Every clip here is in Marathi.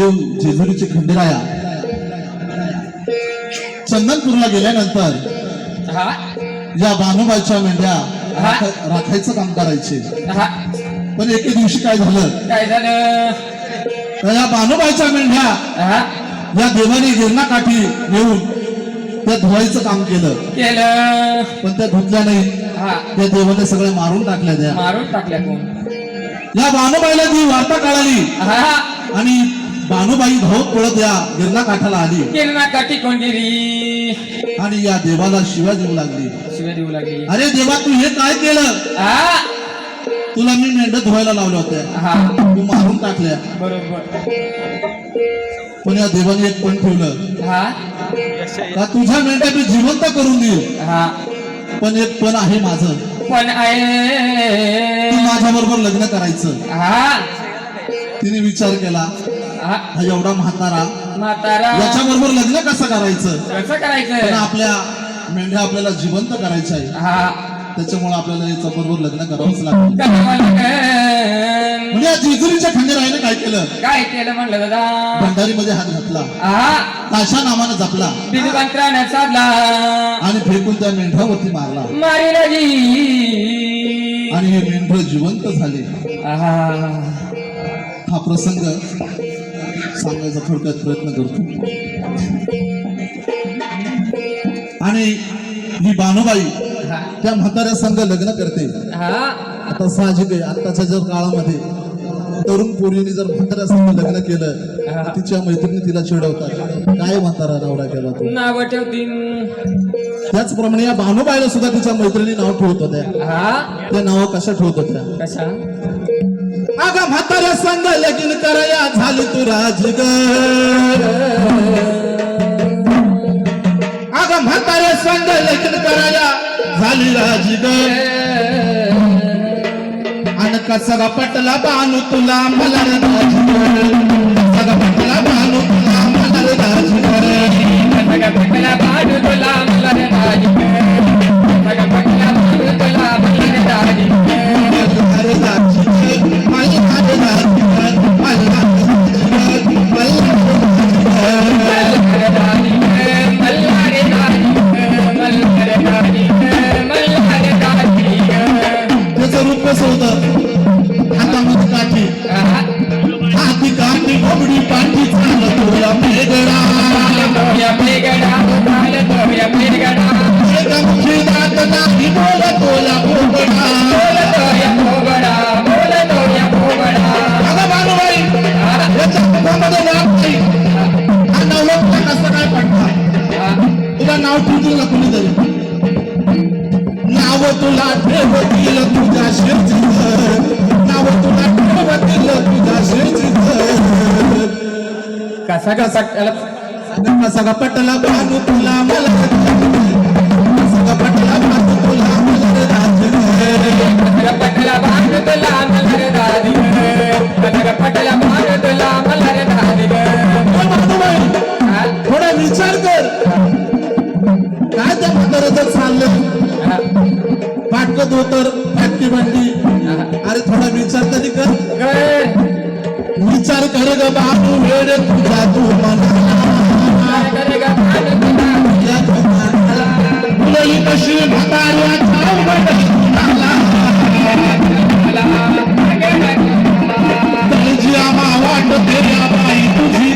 देव जेजुरीचे खंडेराया. चंदनपूरला गेल्यानंतर हा? या बानुबाईच्या मेंढ्या. राख- राखायचं काम करायचे. पण एके दिवशी काय झालं? काय झालं? तर या बानुबाईच्या मेंढ्या या देवाने गिरणाकाठी येऊन त्या धुवायचं काम केलं. केलं. पण त्या धुतल्या नाही त्या देवाने सगळ्या मारून टाकल्या त्या. मारून टाकल्या या बानुबाईला ती वार्ता कळाली. आणि बानुबाई धावत पळत या गिरणा काठाला आली. किरणा काठी कोण गेली? आणि या देवाला शिव्या देऊ लागली. शिव्या देऊ लागली. अरे देवा तू हे काय केलं? तुला मी मेंढ धुवायला लावल्या होत्या. हा. तू मारून टाकल्या. बरोबर. पण या देवाने एक पण ठेवलं. हा? का तुझ्या मेंढ्या मी जिवंत करून देईल? हा. पण एक पण आहे माझं. पण आहे. तू माझ्या बरोबर लग्न करायचं. हा. तिने विचार केला हा. एवढा म्हातारा. म्हातारा. याच्या बरोबर लग्न कसं करायचं? कसं करायचं? आपल्या मेंढ्या आपल्याला जिवंत करायच्या आहे. हा. त्याच्यामुळे आपल्याला याच्या बरोबर लग्न करावंच लागतं. म्हणजे जेजुरीच्या खंडेरायाने काय केलं? काय केलं म्हणलं दादा? भंडारीमध्ये हात घातला. ताशा नावानं जपला. साधला. आणि फेकून त्या मेंढ्यावरती मारला. मारीला आणि हे मेंढ जिवंत झाले. हा प्रसंग सांगायचा थोडक्यात प्रयत्न करतो. आणि ही. बानुबाई. त्या म्हाताऱ्या संघ लग्न करते. आता साहजिक आहे आत्ताच्या जर काळामध्ये तरुण पोरीने जर म्हाताऱ्या संघ लग्न केलं तिच्या मैत्रिणी तिला चिडवतात. काय म्हातारा नवरा केला तू? नाव ठेवतील त्याचप्रमाणे या भानुबाईला सुद्धा तिच्या मैत्रिणी नाव ठेवत होत्या. त्या नाव कशा ठेवत होत्या? कशा? म्हाताऱ्या संघ लगीन कराया झाली तू राजगर अगं म्हाताऱ्या संघ लगीन कराया झाली राजगर आणि कसा पटला बानू तुला मला राजगर कसा पटला बानू तुला मला राजगर सगळं पटला बाजू तुला मला रे राजी सगळं पटला बाजू तुला मला राजगर मला रे पटला बानू तुला पटला बांध तुला मल्हार दादी पटला बांध तुला मल्हार दादी थोडा विचार कर. काय त्या म्हाताऱ्याचं चाललं पाटक धोतर फाटकी भांडी. अरे थोडा विचार तरी कर. करग बाबू वेळ तू तुझ्या तू कशी म्हाताऱ्याच्या आम्हा वाट बाई तुझी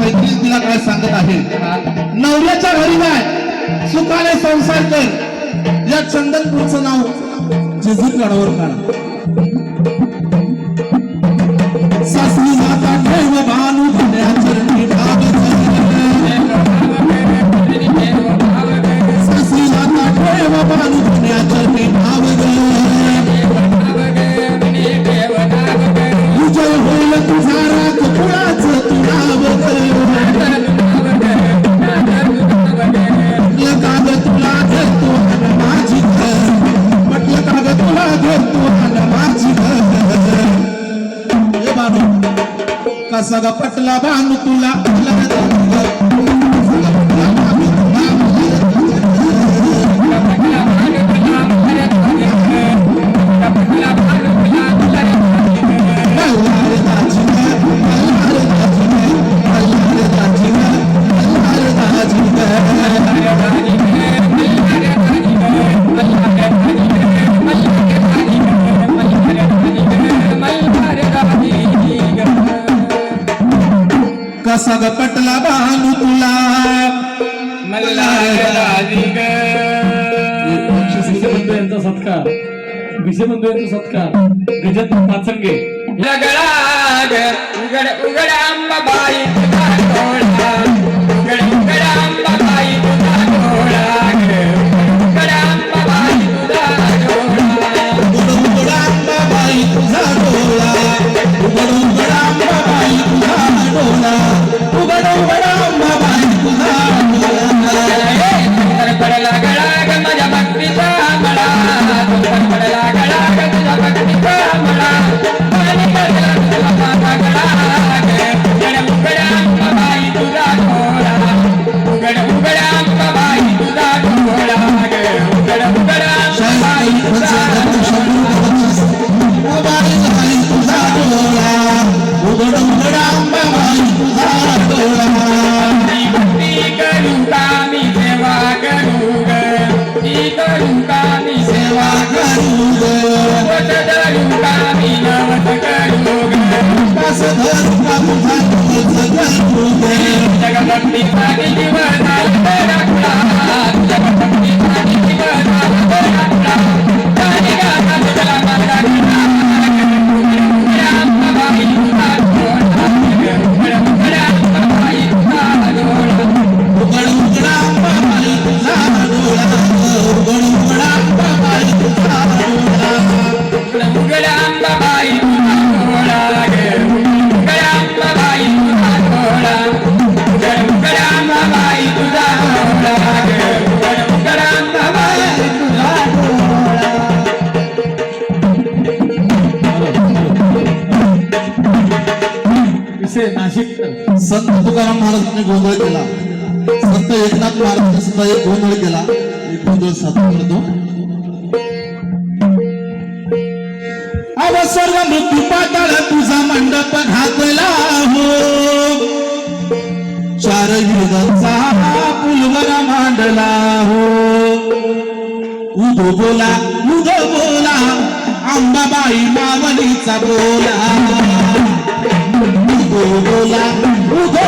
मैत्री तिला काय सांगत आहे? नवऱ्याच्या घरी काय सुखाने संसार कर. या चंदनपूरचं नाव जेजू गडावर काढा. मग पटला बांधू तुला. सब पटला बानू तुला. सत्कार. विजयबंधू यांचा सत्कार. गजत पाचंगे. उघड उघड अंबाई Happy Family आता एक गोंधळ केला. एक गोंधळ साफ करतो. सर्व मृत्यू पाताळ तुझा मंडप घातला हो. चार युगांचा हा पुलवर मांडला हो. उदो बोला उदो बोला अंबाबाई मावलीचा बोला. उदो बोला उदो